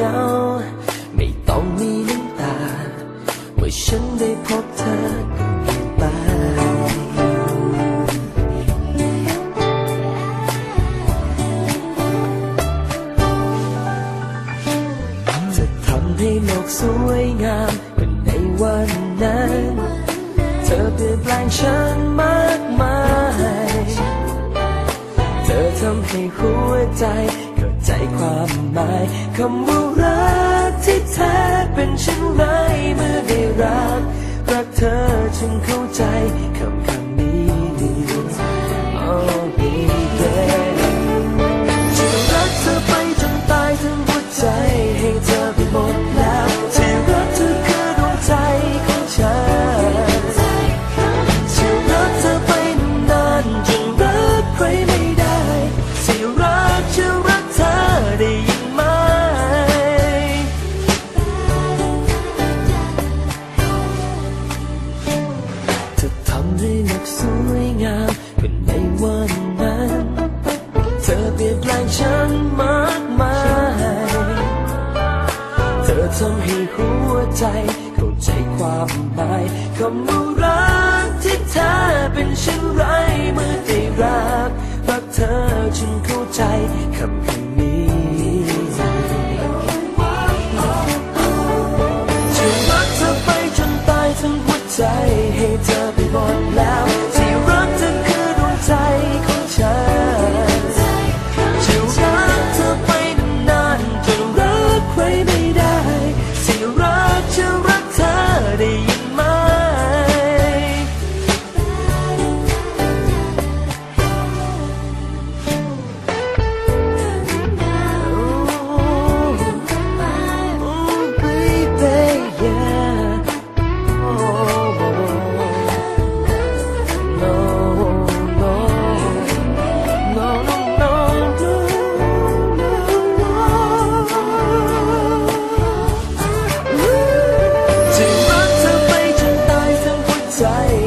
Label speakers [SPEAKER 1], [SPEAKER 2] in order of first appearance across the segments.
[SPEAKER 1] งา ไม่ต้องมีน้ำตา เมื่อฉันได้พบเธอกับตาจะทำให้โลกสวยงามเหมือนในวันนั้น เธอเปลี่ยนแปลงฉันมากมาย เธอทำให้หัวใจ ความหมายคำว่ารักที่แท้เป็นเช่นไรเมื่อได้รัก รักเธอฉันเข้าใจคำคำ ทำให้หัวใจเข้าใจความหมายคำว่ารักที่เธอเป็นเช่นไรเมื่อได้รักรักเธอฉันเข้าใจคำคำนี้จะรักเธอไปจนตายทั้งหัวใจ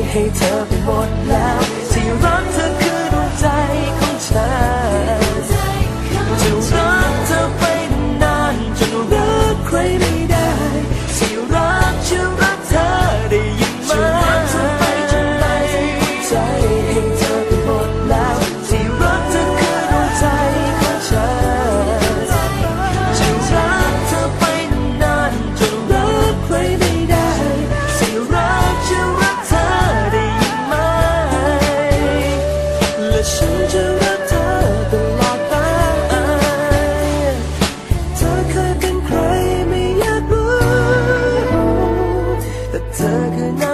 [SPEAKER 1] hate everyone now. See you run to. 此刻脑